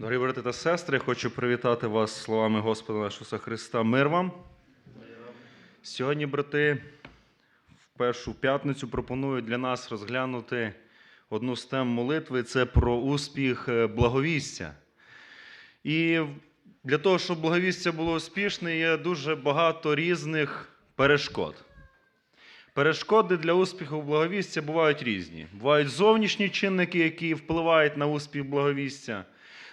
Дорогі брати та сестри, хочу привітати вас словами Господа Ісуса Христа. Мир вам. Сьогодні, брати, в першу п'ятницю пропоную для нас розглянути одну з тем молитви це про успіх е, благовістя. І для того, щоб благовістя було успішне, є дуже багато різних перешкод. Перешкоди для успіху благовістя бувають різні. Бувають зовнішні чинники, які впливають на успіх благовістя.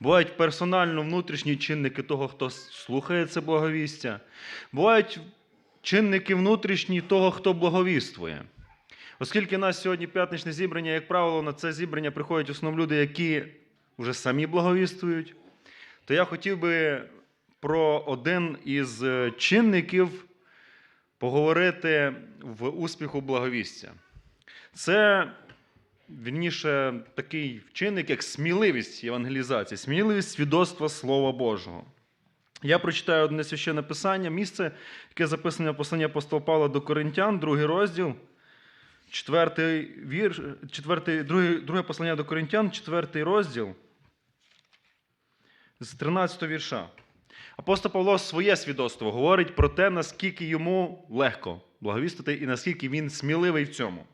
Бувають персонально внутрішні чинники того, хто слухає це благовістя. Бувають чинники внутрішні того, хто благовіствує. Оскільки нас сьогодні п'ятничне зібрання, як правило, на це зібрання приходять в основному люди, які вже самі благовіствують, то я хотів би про один із е, чинників поговорити в успіху благовістя. Це вірніше такий вчинник, як сміливість євангелізації, сміливість свідоцтва Слова Божого. Я прочитаю одне священне писання, місце, яке записане в посланні апостола Павла до Коринтян, другий розділ, четвертий четвертий, друге, друге послання до Коринтян, четвертий розділ з 13 вірша. Апостол Павло своє свідоцтво говорить про те, наскільки йому легко благовістити і наскільки він сміливий в цьому.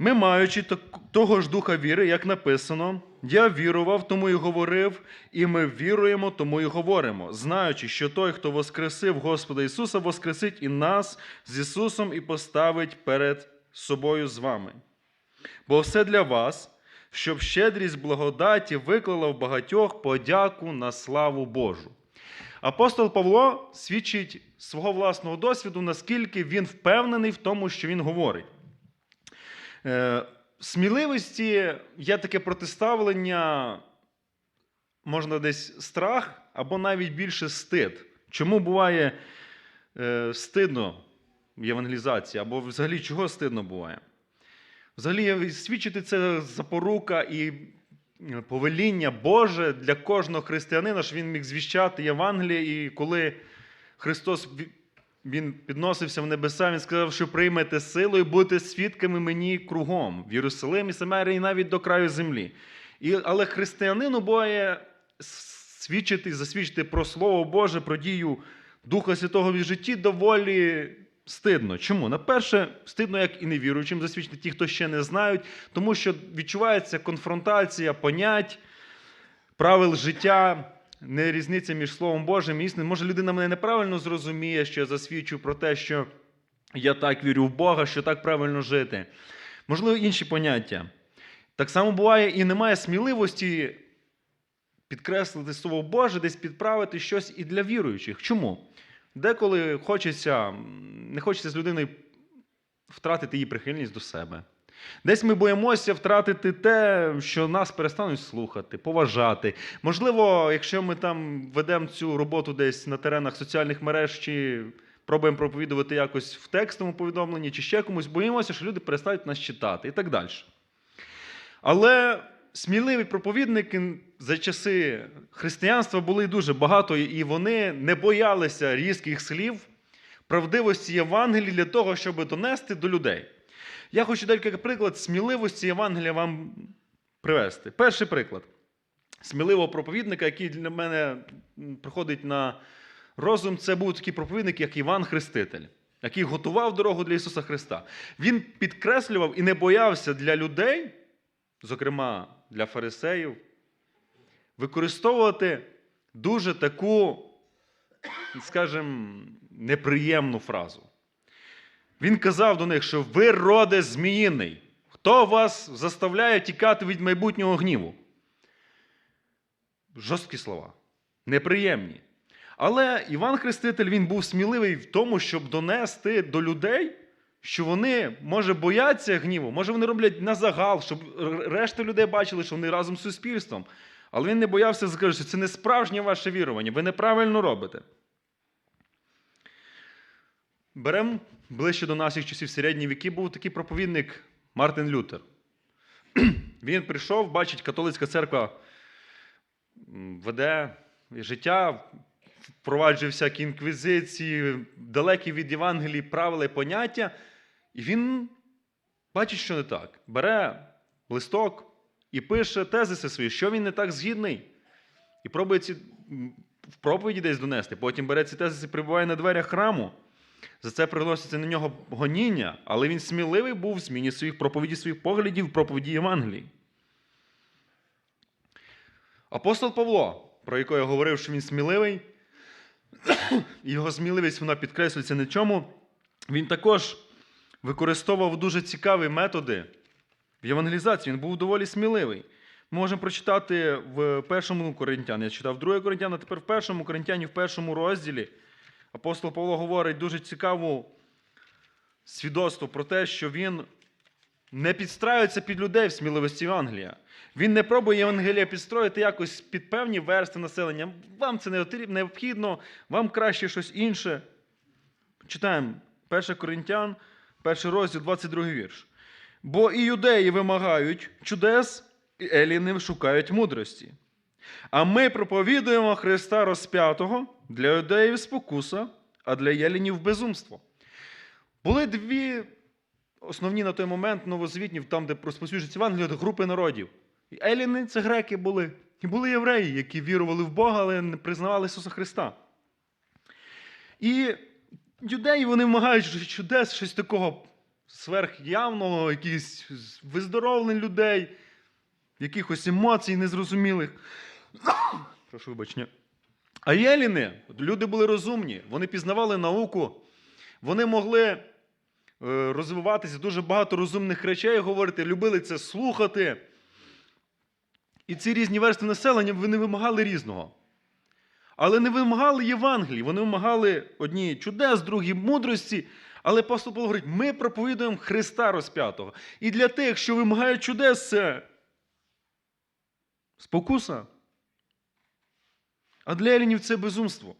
Ми, маючи того ж духа віри, як написано, я вірував, тому і говорив, і ми віруємо, тому і говоримо, знаючи, що той, хто воскресив Господа Ісуса, воскресить і нас з Ісусом і поставить перед собою з вами. Бо все для вас, щоб щедрість благодаті виклала в багатьох подяку на славу Божу. Апостол Павло свідчить свого власного досвіду, наскільки він впевнений в тому, що він говорить. Е, Сміливості є таке протиставлення, можна десь страх або навіть більше стид. Чому буває е, стидно в євангелізації, або взагалі чого стидно буває? Взагалі, свідчити це запорука і е, повеління Боже для кожного християнина, що він міг звіщати Євангеліє, і коли Христос він підносився в небеса, він сказав, що приймете силу і будете свідками мені кругом в Єрусалимі, Самарії і навіть до краю землі. І, але християнину буває свідчити, засвідчити про Слово Боже, про дію Духа Святого в житті доволі стидно. Чому? На перше, стидно, як і невіруючим засвідчити ті, хто ще не знають, тому що відчувається конфронтація понять, правил життя, не різниця між Словом Божим і істинним. Може, людина мене неправильно зрозуміє, що я засвідчую про те, що я так вірю в Бога, що так правильно жити. Можливо, інші поняття. Так само буває і немає сміливості підкреслити Слово Боже, десь підправити щось і для віруючих. Чому? Деколи хочеться, не хочеться з людиною втратити її прихильність до себе. Десь ми боїмося втратити те, що нас перестануть слухати, поважати. Можливо, якщо ми там ведемо цю роботу десь на теренах соціальних мереж, чи пробуємо проповідувати якось в текстовому повідомленні, чи ще комусь, боїмося, що люди перестануть нас читати і так далі. Але сміливі проповідники за часи християнства були дуже багато, і вони не боялися різких слів, правдивості Євангелії для того, щоб донести до людей. Я хочу декілька приклад сміливості Євангелія вам привести. Перший приклад сміливого проповідника, який для мене приходить на розум, це був такий проповідник, як Іван Хреститель, який готував дорогу для Ісуса Христа. Він підкреслював і не боявся для людей, зокрема для фарисеїв, використовувати дуже таку, скажімо, неприємну фразу. Він казав до них, що ви роде зміїний. Хто вас заставляє тікати від майбутнього гніву? Жорсткі слова, неприємні. Але Іван Хреститель він був сміливий в тому, щоб донести до людей, що вони, може, бояться гніву, може, вони роблять на загал, щоб решта людей бачили, що вони разом з суспільством. Але він не боявся сказати, що це не справжнє ваше вірування, ви неправильно робите. Беремо ближче до наших часів середні віки, був такий проповідник Мартин Лютер. Він прийшов, бачить, католицька церква веде життя, впроваджує всякі інквізиції, далекі від Євангелії правила і поняття. І він бачить, що не так. Бере листок і пише тезиси свої, що він не так згідний і пробує ці в проповіді десь донести. Потім бере ці тезиси прибуває на дверях храму. За це приноситься на нього гоніння, але він сміливий був в зміні своїх проповіді, своїх поглядів, проповіді Євангелії. Апостол Павло, про якого я говорив, що він сміливий, його сміливість вона підкреслюється на чому. Він також використовував дуже цікаві методи в євангелізації. Він був доволі сміливий. Ми можемо прочитати в першому Коринтян. Я читав друге Коринтян, а тепер в першому Коринтяні, в першому розділі. Апостол Павло говорить дуже цікаву свідоцтво про те, що він не підстраюється під людей в сміливості Євангелія. Він не пробує Євангелія підстроїти якось під певні версти населення. Вам це не необхідно, вам краще щось інше. Читаємо 1 Коринтян, перший розділ, 22 вірш. Бо і юдеї вимагають чудес, і еліни шукають мудрості. А ми проповідуємо Христа розп'ятого для юдеїв спокуса, а для єлінів безумство. Були дві основні на той момент новозвітні, там, де розповсюджується Євангеліє, групи народів. Еліни це греки були, і були євреї, які вірували в Бога, але не признавали Ісуса Христа. І юдеї вони вимагають чудес, щось такого сверхявного, якісь виздоровлень людей, якихось емоцій незрозумілих. Прошу вибачення. А єліни, люди були розумні, вони пізнавали науку, вони могли е, розвиватися дуже багато розумних речей говорити, любили це слухати. І ці різні верстви населення вони вимагали різного. Але не вимагали Євангелії, вони вимагали одні чудес, другі мудрості. Але апостол Павло говорить, ми проповідуємо Христа розп'ятого. І для тих, що вимагають чудес, це спокуса. А для елінів це безумство.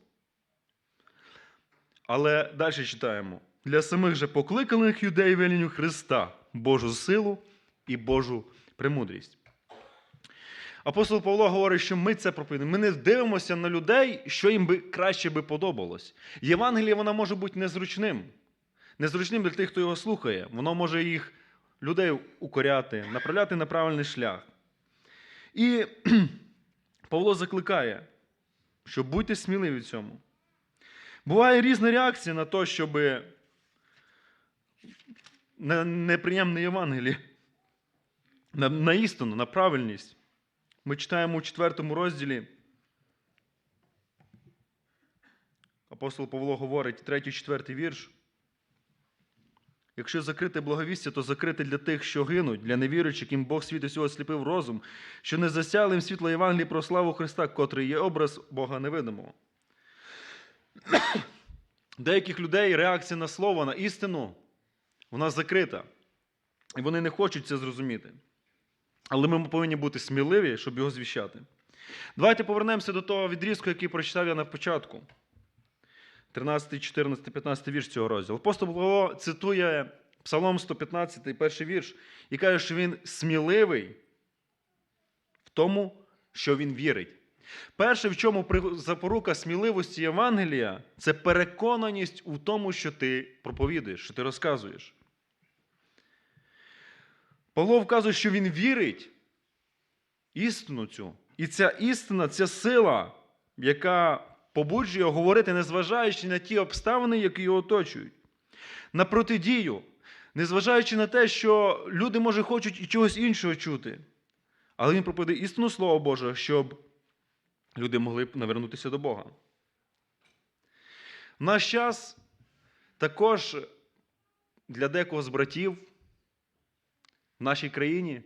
Але далі читаємо: для самих же покликаних юдеїв елінів Христа, Божу силу і Божу премудрість. Апостол Павло говорить, що ми це проповідуємо. Ми не дивимося на людей, що їм би краще би подобалось. Євангеліє вона може бути незручним. Незручним для тих, хто його слухає. Воно може їх людей укоряти, направляти на правильний шлях. І Павло закликає, що будьте сміливі в цьому. Буває різна реакція на те, щоб на неприємне Євангеліє, на, на істину, на правильність. Ми читаємо у четвертому розділі. Апостол Павло говорить, третій, четвертий вірш. Якщо закрите благовістя, то закрите для тих, що гинуть, для невіруючих, яким Бог світ усього сліпив розум, що не засяли їм світло Євангелії про славу Христа, котрий є образ Бога невидимого. Деяких людей реакція на слово, на істину, вона закрита. І вони не хочуть це зрозуміти. Але ми повинні бути сміливі, щоб його звіщати. Давайте повернемося до того відрізку, який прочитав я на початку. 13, 14, 15 вірш цього розділу. Апостол Павло цитує Псалом 115, перший вірш, і каже, що він сміливий в тому, що він вірить. Перше, в чому запорука сміливості Євангелія, це переконаність у тому, що ти проповідуєш, що ти розказуєш. Павло вказує, що він вірить істину цю. І ця істина це сила, яка побуджує говорити, незважаючи на ті обставини, які його оточують. На протидію, незважаючи на те, що люди, може, хочуть і чогось іншого чути. Але він проповідає істину Слово Боже, щоб люди могли б навернутися до Бога. В наш час також для декого з братів в нашій країні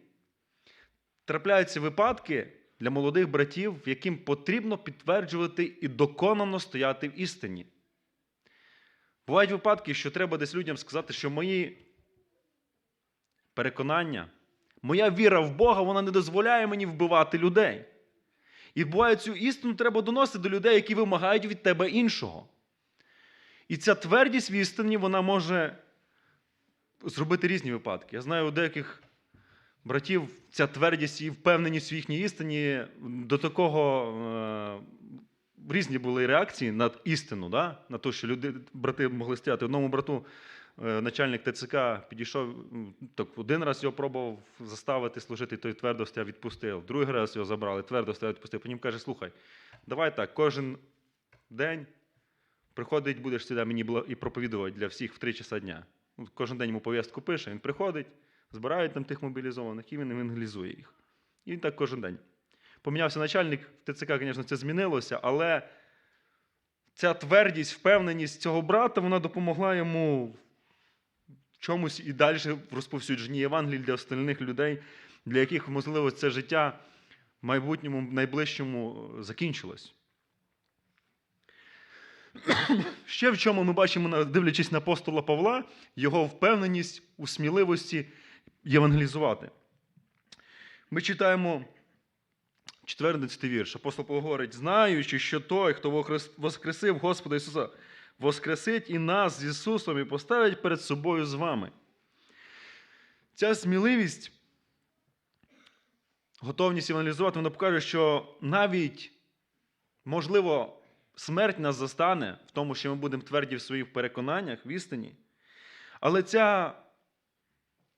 трапляються випадки для молодих братів, яким потрібно підтверджувати і доконано стояти в істині. Бувають випадки, що треба десь людям сказати, що мої переконання, моя віра в Бога, вона не дозволяє мені вбивати людей. І буває, цю істину треба доносити до людей, які вимагають від тебе іншого. І ця твердість в істині, вона може зробити різні випадки. Я знаю, у деяких братів ця твердість і впевненість в їхній істині до такого е, різні були реакції на істину, да? на те, що люди, брати могли стояти. Одному брату е, начальник ТЦК підійшов, так один раз його пробував заставити служити, той твердо стояв, відпустив. Другий раз його забрали, твердо стояв, відпустив. Потім каже: слухай, давай так, кожен день приходить, будеш сюди мені і проповідувати для всіх в три часа дня. Кожен день йому пов'язку пише, він приходить, збирають там тих мобілізованих і він евангелізує їх. І він так кожен день. Помінявся начальник в ТЦК, звісно, це змінилося, але ця твердість, впевненість цього брата, вона допомогла йому чомусь і далі в розповсюдженні Євангелії для остальних людей, для яких, можливо, це життя в майбутньому, найближчому е, закінчилось. Ще в чому ми бачимо, дивлячись на апостола Павла, його впевненість у сміливості євангелізувати. Ми читаємо 14 вірш. Апостол Павло говорить, знаючи, що той, хто воскресив Господа Ісуса, воскресить і нас з Ісусом і поставить перед собою з вами. Ця сміливість, готовність евангелізувати, вона покаже, що навіть, можливо, смерть нас застане в тому, що ми будемо тверді в своїх переконаннях, в істині. Але ця,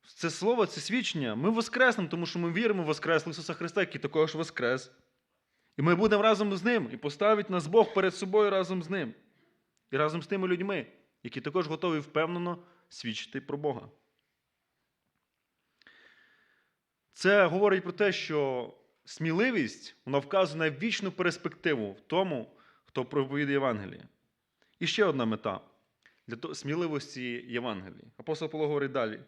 це слово, це свідчення, ми воскреснемо, тому що ми віримо в Воскреслого Ісуса Христа, який також воскрес. І ми будемо разом з Ним, і поставить нас Бог перед собою разом з Ним. І разом з тими людьми, які також готові впевнено свідчити про Бога. Це говорить про те, що сміливість вона вказує на вічну перспективу в тому, хто проповідує Євангеліє. І ще одна мета для сміливості Євангелії. Апостол Павло говорить далі.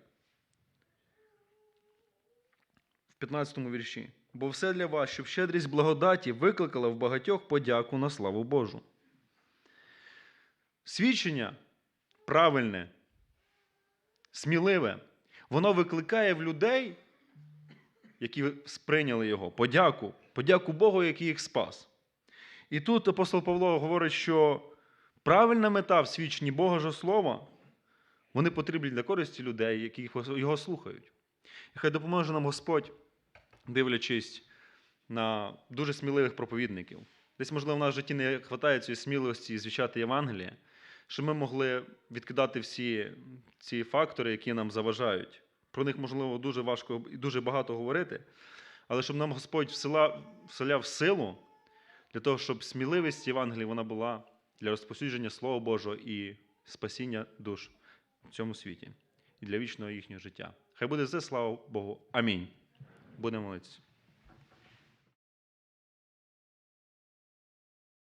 В 15 вірші. Бо все для вас, щоб щедрість благодаті викликала в багатьох подяку на славу Божу. Свідчення правильне, сміливе, воно викликає в людей, які сприйняли його, подяку, подяку Богу, який їх спас. І тут апостол Павло говорить, що правильна мета в свідченні Божого Слова, вони потрібні для користі людей, які його слухають. І хай допоможе нам Господь, дивлячись на дуже сміливих проповідників. Десь, можливо, в нас в житті не вистачає цієї сміливості звічати Євангеліє, щоб ми могли відкидати всі ці фактори, які нам заважають. Про них, можливо, дуже важко і дуже багато говорити, але щоб нам Господь всила- вселяв силу для того, щоб сміливість Євангелії вона була для розповсюдження Слова Божого і спасіння душ в цьому світі і для вічного їхнього життя. Хай буде все, слава Богу. Амінь. Будемо молитися.